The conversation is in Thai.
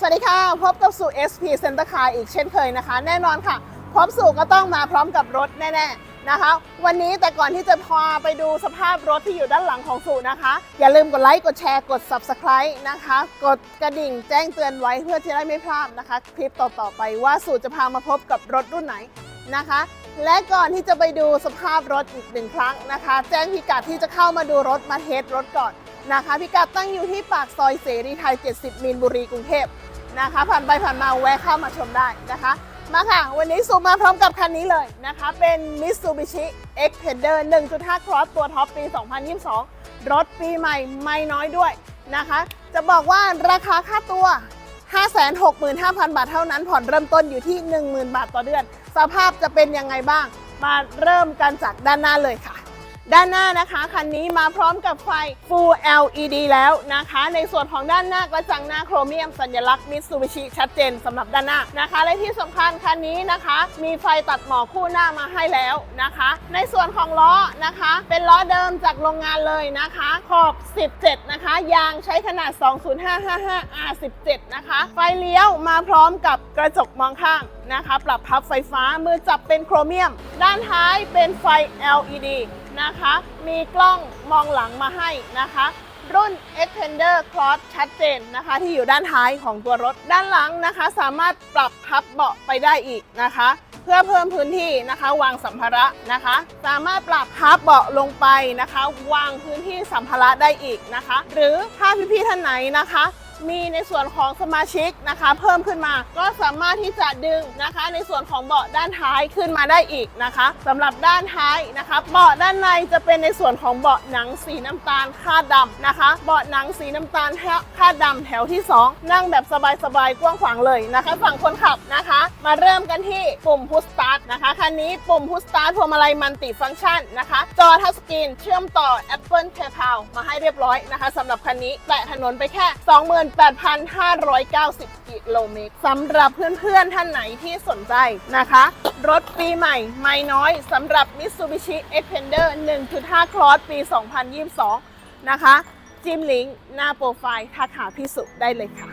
สวัสดีค่ะ พบกับสู่ SP Center Car อีกเช่นเคยนะคะ แน่นอนค่ะพบสู่ก็ต้องมาพร้อมกับรถแน่ๆนะคะ วันนี้แต่ก่อนที่จะพาไปดูสภาพรถที่อยู่ด้านหลังของสู่นะคะ อย่าลืมกดไลค์กดแชร์กด Subscribe นะคะ กดกระดิ่งแจ้งเตือนไว้เพื่อจะได้ไม่พลาดนะคะ คลิปต่อๆไปว่าสู่จะพามาพบกับรถรุ่นไหนนะคะ และก่อนที่จะไปดูสภาพรถอีกหนึ่งครั้งนะคะ แจ้งพิกัดที่จะเข้ามาดูรถมาเทสรถก่อนนะคะพิกัดตั้งอยู่ที่ปากซอยเสรีไทย 70 มีนบุรีกรุงเทพ นะคะ ผ่านไปผ่านมาแวะเข้ามาชมได้นะคะ มาค่ะ วันนี้ซูมมาพร้อมกับคันนี้เลยนะคะ เป็น Mitsubishi Xpander 1.5 Cross ตัวท็อปปี 2022 รถปีใหม่ไม่น้อยด้วยนะคะ จะบอกว่าราคาค่าตัว 565,000 บาทเท่านั้น ผ่อนเริ่มต้นอยู่ที่ 10,000 บาทต่อเดือน สภาพจะเป็นยังไงบ้าง มาเริ่มกันจากด้านหน้าเลยค่ะ ด้านหน้านะคะคันนี้มาพร้อมกับไฟ Full LED แล้วนะคะ ในส่วนของด้านหน้ากระจังหน้าโครเมียมสัญลักษณ์ Mitsubishi ชัดเจนสำหรับด้านหน้านะคะ และที่สำคัญคันนี้นะคะ มีไฟตัดหมอกคู่หน้ามาให้แล้วนะคะ ในส่วนของล้อนะคะ เป็นล้อเดิมจากโรงงานเลยนะคะ ขอบ 17 นะคะ ยางใช้ขนาด 20555 R17 นะคะ ไฟเลี้ยวมาพร้อมกับกระจกมองข้างนะคะ ปรับพับไฟฟ้ามือจับเป็นโครเมียม ด้านท้ายเป็นไฟ LED นะคะ มีกล้องมองหลังมาให้นะคะ รุ่น Extender Cross ชัดเจนนะคะ ที่อยู่ด้านท้ายของตัวรถด้านหลังนะคะ สามารถปรับพับเบาะไปได้อีกนะคะ เพื่อเพิ่มพื้นที่นะคะ วางสัมภาระนะคะ สามารถปรับพับเบาะลงไปนะคะ วางพื้นที่สัมภาระได้อีกนะคะ หรือถ้าพี่ๆท่านไหนนะคะ มีในส่วนของสมาชิกนะคะ เพิ่มขึ้นมา ก็สามารถที่จะดึงนะคะ ในส่วนของเบาะด้านท้ายขึ้นมาได้อีกนะคะสำหรับด้านท้ายนะคะเบาะด้านในจะเป็นในส่วนของเบาะหนังสีน้ำตาลคาดดำนะคะเบาะหนังสีน้ำตาลคาดดำแถวที่ 2 นั่งแบบสบายๆกว้างขวางเลยนะคะ ฝั่งคนขับนะคะ มาเริ่มกันที่ปุ่มพุชสตาร์ทนะคะคันนี้ปุ่มพุชสตาร์ทพวงมาลัยมันติฟังก์ชันนะคะ จอทัชสกรีนเชื่อมต่อ Apple CarPlay มาให้เรียบร้อยนะคะสำหรับคันนี้แตะถนนไปแค่ 20,000 18,590 กิโลเมตรสำหรับเพื่อนๆท่านไหนที่สนใจนะคะ รถปีใหม่ไม่น้อยสำหรับ Mitsubishi Xpander 1.5 Cross ปี 2022 นะคะ จิ้มลิงก์หน้าโปรไฟล์ทักหาพี่สุได้เลยค่ะ